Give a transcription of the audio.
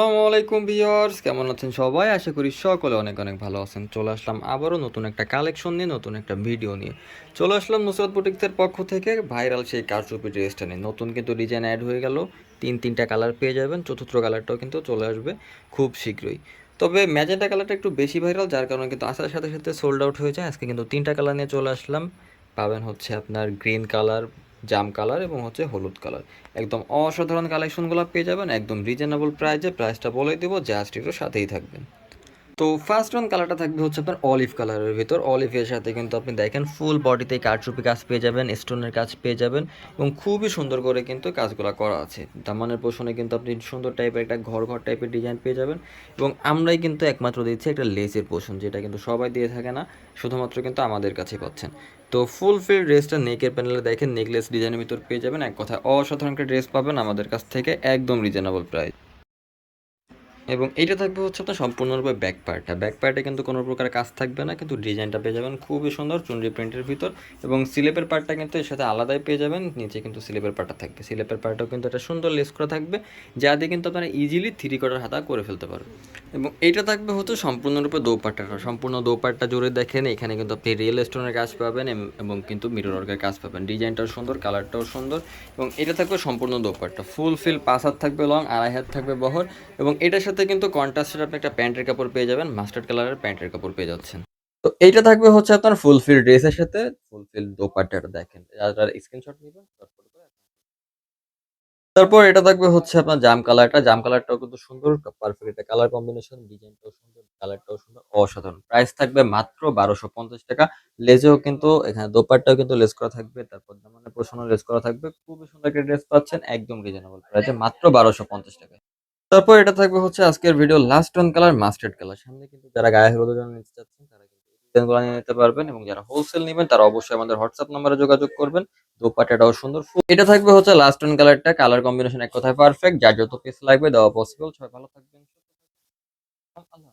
আসসালামু আলাইকুম ভিউয়ার্স, কেমন আছেন সবাই? আশা করি সকলে অনেক অনেক ভালো আছেন। চলে আসলাম আবারও নতুন একটা কালেকশন নিয়ে, নতুন একটা ভিডিও নিয়ে। চলে আসলাম নুসরত বুটিক্সের পক্ষ থেকে। ভাইরাল সেই কারচুপি ড্রেসটা নিয়ে। নতুন কিন্তু ডিজাইন অ্যাড হয়ে গেল। তিন, তিনটা কালার পেয়ে যাবেন। চতুর্থ কালারটাও কিন্তু চলে আসবে খুব শীঘ্রই। তবে ম্যাজেন্টা কালারটা একটু বেশি ভাইরাল যার কারণে কিন্তু আসার সাথে সাথে সোল্ড আউট হয়ে যায়। আজকে কিন্তু তিনটা কালার নিয়ে চলে আসলাম। পাবেন হচ্ছে আপনার গ্রিন কালার জাম কালার এবং হচ্ছে হলুদ কালার। একদম অসাধারণ কালেকশনগুলো পেয়ে যাবেন, একদম রিজনেবল প্রাইসে প্রাইসটা বলে দেবো জাস্ট একটু সাথেই থাকবেন। তো ফার্স্ট ওয়ান কালারটা থাকবে হচ্ছে আপনার অলিভ কালারের ভিতর। অলিভের সাথে কিন্তু আপনি দেখেন ফুল বডিতে কারচুপি কাজ পেয়ে যাবেন স্টোনের কাজ পেয়ে যাবেন এবং খুবই সুন্দর করে কিন্তু কাজগুলো করা আছে। দামানের পোষণে কিন্তু আপনি সুন্দর টাইপের একটা ঘর ঘর টাইপের ডিজাইন পেয়ে যাবেন এবং আমরাই কিন্তু একমাত্র দিচ্ছি একটা লেসের পোষণ, যেটা কিন্তু সবাই দিয়ে থাকে না, শুধুমাত্র কিন্তু আমাদের কাছে পাচ্ছেন। তো ফুল ফিল ড্রেসটা নেকের প্যানেলে দেখেন নেকলেস ডিজাইনের ভিতর পেয়ে যাবেন। এক কথায় অসাধারণ একটা ড্রেস পাবেন আমাদের কাছ থেকে, একদম রিজনেবল প্রাইস এবং এইটা থাকবে হচ্ছে আপনার সম্পূর্ণরূপে ব্যাক পার্টটা ব্যাক পার্টে কিন্তু কোনো প্রকার কাজ থাকবে না, কিন্তু ডিজাইনটা পেয়ে যাবেন খুবই সুন্দর চুনরি প্রিন্টের ভিতর এবং সিলেপের পার্টটা কিন্তু এর সাথে আলাদাই পেয়ে যাবেন, নিচে কিন্তু স্লিপের পার্টটা থাকবে। সিলেপের পার্টটাও কিন্তু একটা সুন্দর লেস করা থাকবে, যা দিয়ে কিন্তু আপনারা ইজিলি থ্রি কোয়ার্টার হাতা করে ফেলতে পারবেন। এবং এইটা থাকবে হচ্ছে সম্পূর্ণরূপে দোপাট্টাটা সম্পূর্ণ দোপাট্টা জুড়ে দেখেন, এখানে কিন্তু আপনি রিয়েল স্টোনের কাজ পাবেন এবং কিন্তু মিরর ওয়ার্কের কাজ পাবেন। ডিজাইনটাও সুন্দর কালারটাও সুন্দর এবং এটা থাকবে সম্পূর্ণ দোপাট্টা। ফুল ফিল পাঁচ হাত থাকবে লং আড়াই হাত থাকবে বহর এবং এটার সাথে কিন্তু কন্ট্রাস্টের আপনি একটা প্যান্টের কাপড় পেয়ে যাবেন মাস্টার্ড কালারের প্যান্টের কাপড় পেয়ে যাচ্ছেন। তো এইটা থাকবে হচ্ছে আপনার ফুল ফিল ড্রেসের সাথে ফুল ফিল দোপাট্টাটা দেখেন। যারা স্ক্রিনশট নেবেন, তারপর এটা থাকবে হচ্ছে আপনার জাম কালারটা জাম কালারটাও কিন্তু সুন্দর পারফেক্ট একটা কালার কম্বিনেশন ডিজাইনটাও সুন্দর কালারটাও সুন্দর, অসাধারণ। প্রাইস থাকবে মাত্র বারোশো পঞ্চাশ টাকা। লেজেও কিন্তু এখানে দোপাট্টাও কিন্তু লেস করা থাকবে, তারপর মানে পোষণও লেস করা থাকবে। খুবই সুন্দর একটা ড্রেস পাচ্ছেন, একদম রিজনেবল প্রাইসে মাত্র বারোশো পঞ্চাশ টাকা তারপর এটা থাকবে হচ্ছে আজকের video last one colour mustard colour সামনে কিন্তু যারা গায়ে হলুদের জন্য নিতে চাচ্ছেন, তারা কিন্তু ডিজাইনগুলো নিয়ে নিতে পারবেন এবং যারা হোলসেল নেবেন, তারা অবশ্যই আমাদের হোয়াটসঅ্যাপ নাম্বারে যোগাযোগ করবেন। দোপাটাটাও সুন্দর এটা থাকবে হচ্ছে লাস্ট ওয়ান কালারটা কালার কম্বিনেশন এক কথায় পারফেক্ট যার যত পিস লাগবে দেওয়া পসিবল সবাই ভালো থাকবেন আল্লাহ।